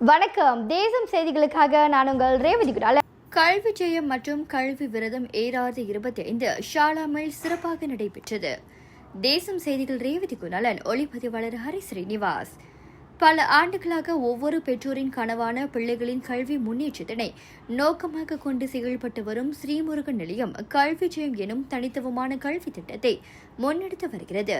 வணக்கம். தேசம் செய்திகளுக்காக நான் உங்கள் ரேவதி குடால. கல்வி ஜெயம் மற்றும் கல்வி விரதம் ஏறாவது இருபத்தி ஐந்து ஷாலாமில் சிறப்பாக நடைபெற்றது. தேசம் செய்திகள் ரேவதி குணாலன் ஒளிப்பதிவாளர் ஹரி ஸ்ரீனிவாஸ். பல ஆண்டுகளாக ஒவ்வொரு பெற்றோரின் கனவான பிள்ளைகளின் கல்வி முன்னேற்றத்தினை நோக்கமாக கொண்டு செயல்பட்டு வரும் ஸ்ரீமுருகன் நிலையம் கல்வி ஜெயம் எனும் தனித்துவமான கல்வி திட்டத்தை முன்னெடுத்து வருகிறது.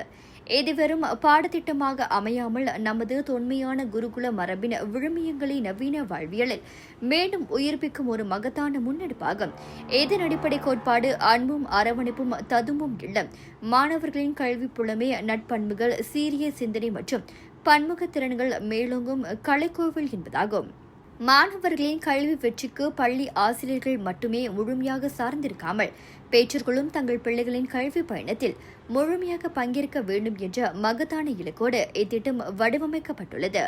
இது வெறும் பாடத்திட்டமாக அமையாமல் நமது தொன்மையான குருகுல மரபின் விழுமியங்களை நவீன வாழ்வியலில் மீண்டும் உயிர்ப்பிக்கும் ஒரு மகத்தான முன்னெடுப்பாகும். இதன் அடிப்படை கோட்பாடு அன்பும் அரவணைப்பும் ததும்பும் இல்லம் மாணவர்களின் கல்வி புலமே நட்பண்புகள் சீரிய சிந்தனை மற்றும் பன்முக திறன்கள் மேலோங்கும் கலைக்கோவில் என்பதாகும். மாணவர்களின் கல்வி வெற்றிக்கு பள்ளி ஆசிரியர்கள் மட்டுமே முழுமையாக சார்ந்திருக்காமல் பெற்றோர்களும் தங்கள் பிள்ளைகளின் கல்வி பயணத்தில் முழுமையாக பங்கேற்க வேண்டும் என்ற மகத்தான இலக்கோடு இத்திட்டம் வடிவமைக்கப்பட்டுள்ளது.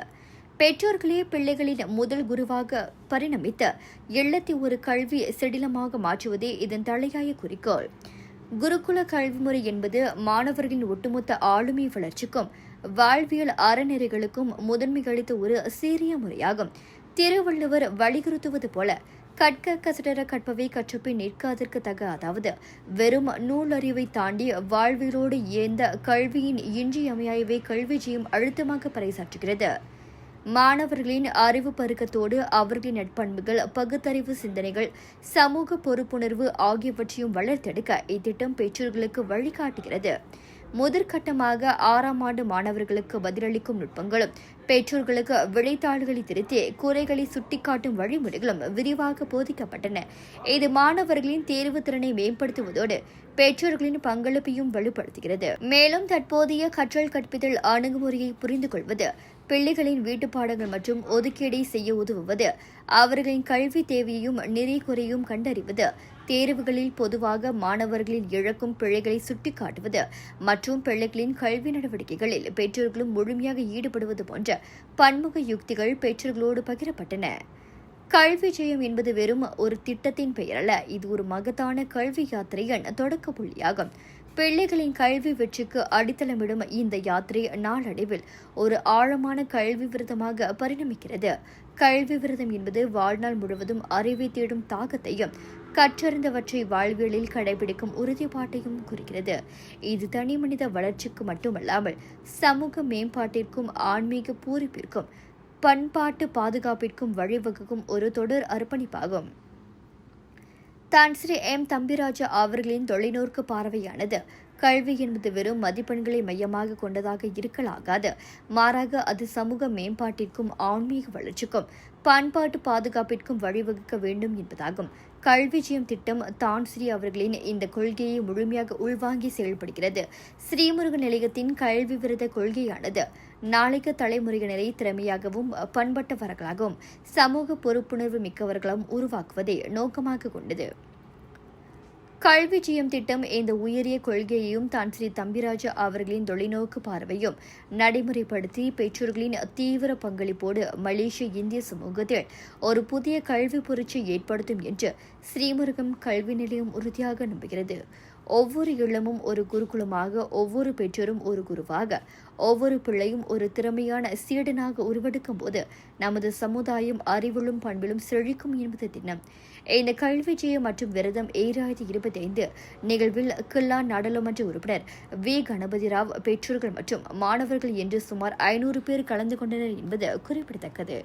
பெற்றோர்களே பிள்ளைகளின் முதல் குருவாக பரிணமித்து இல்லத்தை ஒரு கல்வி செடிலமாக மாற்றுவதே இதன் தலையாய குறிக்கோள். குருகுல கல்விமுறை என்பது மாணவர்களின் ஒட்டுமொத்த ஆளுமை வளர்ச்சிக்கும் வாழ்வியல் அறநெறிகளுக்கும் முதன்மை அளித்த ஒரு சீரிய முறையாகும். திருவள்ளுவர் வலியுறுத்துவது போல கற்க கசடர கற்பவை கற்றப்பை நிற்காதற்கு தக அதாவது வெறும் நூலறிவை தாண்டி வாழ்வியலோடு இயந்த கல்வியின் இன்றியமையாயவை கல்வி ஜெயம் அழுத்தமாக பறைசாற்றுகிறது. மாணவர்களின் அறிவு பருக்கத்தோடு அவர்களின் நட்பண்புகள் பகுத்தறிவு சிந்தனைகள் சமூக பொறுப்புணர்வு ஆகியவற்றையும் வளர்த்தெடுக்க இத்திட்டம் பெற்றோர்களுக்கு வழிகாட்டுகிறது. முதற்கட்டமாக ஆறாம் ஆண்டு மாணவர்களுக்கு பதிலளிக்கும் நுட்பங்களும் பெற்றோர்களுக்கு விடைத்தாள்களை திருத்தி குறைகளை சுட்டிக்காட்டும் வழிமுறைகளும் விரிவாக போதிக்கப்பட்டன. இது மாணவர்களின் தேர்வு திறனை மேம்படுத்துவதோடு பெற்றோர்களின் பங்களிப்பையும் வலுப்படுத்துகிறது. மேலும் தற்போதைய கற்றல் கற்பித்தல் அணுகுமுறையை புரிந்து கொள்வது பிள்ளைகளின் வீட்டுப்பாடங்கள் மற்றும் ஒதுக்கீடை செய்ய உதவுவது அவர்களின் கல்வி தேவையையும் நிறை குறையும் கண்டறிவது தேர்வுகளில் பொதுவாக மாணவர்களின் இழக்கும் பிழைகளை சுட்டிக்காட்டுவது மற்றும் பிள்ளைகளின் கல்வி நடவடிக்கைகளில் பெற்றோர்களும் முழுமையாக ஈடுபடுவது போன்ற பன்முக யுக்திகள் பெற்றோர்களோடு பகிரப்பட்டன. கல்வி ஜெயம் என்பது வெறும் ஒரு திட்டத்தின் பெயரல்ல இது ஒரு மகத்தான கல்வி யாத்திரையின் தொடக்க புள்ளியாகும். பிள்ளைகளின் கல்வி வெற்றிக்கு அடித்தளமிடும் இந்த யாத்திரை நாளடைவில் ஒரு ஆழமான கல்வி விரதமாக பரிணமிக்கிறது. கல்வி விரதம் என்பது வாழ்நாள் முழுவதும் அறிவை தேடும் தாக்கத்தையும் கற்றறிந்தவற்றை வாழ்வியலில் கடைபிடிக்கும் உறுதிப்பாட்டையும் குறிக்கிறது. இது தனி மனித வளர்ச்சிக்கு மட்டுமல்லாமல் சமூக மேம்பாட்டிற்கும் ஆன்மீக பூரிப்பிற்கும் பண்பாட்டு பாதுகாப்பிற்கும் வழிவகுக்கும் ஒரு தொடர் அர்ப்பணிப்பாகும். தான் ஸ்ரீ எம். தம்பிராஜா அவர்களின் தொலைநோக்கு பார்வையானது. கல்வி என்பது வெறும் மதிப்பெண்களை மையமாக கொண்டதாக இருக்கலாகாது. மாறாக அது சமூக மேம்பாட்டிற்கும் ஆன்மீக வளர்ச்சிக்கும் பண்பாட்டு பாதுகாப்பிற்கும் வழிவகுக்க வேண்டும் என்பதாகும். கல்விஜயம் திட்டம் தான் ஸ்ரீ அவர்களின் இந்த கொள்கையை முழுமையாக உள்வாங்கி செயல்படுகிறது. ஸ்ரீமுருகன் நிலையத்தின் கல்வி விரத கொள்கையானது நாளைக்கு தலைமுறையினரை திறமையாகவும் பண்பட்டவர்களாகவும் சமூக பொறுப்புணர்வு மிக்கவர்களும் உருவாக்குவதை நோக்கமாக கொண்டது. கல்வி ஜியம் திட்டம் இந்த உயரிய கொள்கையையும் தான் ஸ்ரீ தம்பிராஜா அவர்களின் தொலைநோக்கு பார்வையும் நடைமுறைப்படுத்தி பெற்றோர்களின் தீவிர பங்களிப்போடு மலேசிய இந்திய சமூகத்தில் ஒரு புதிய கல்வி புரட்சி ஏற்படுத்தும் என்று ஸ்ரீமுருகம் கல்வி நிலையம் உறுதியாக நம்புகிறது. ஒவ்வொரு இல்லமும் ஒரு குருகுலமாக ஒவ்வொரு பெற்றோரும் ஒரு குருவாக. ஒவ்வொரு பிள்ளையும் ஒரு திறமையான சீடனாக உருவெடுக்கும் போது நமது சமுதாயம் அறிவிலும் பண்பிலும் செழிக்கும் என்பது தினம் இந்த கல்வி ஜெயம் மற்றும் விரதம் ஏழாயிரத்தி இருபத்தி ஐந்து நிகழ்வில் கில்லான் நாடாளுமன்ற உறுப்பினர் வி. கணபதி ராவ் பெற்றோர்கள் மற்றும் மாணவர்கள் என்று சுமார் ஐநூறு பேர் கலந்து கொண்டனர் என்பது குறிப்பிடத்தக்கது.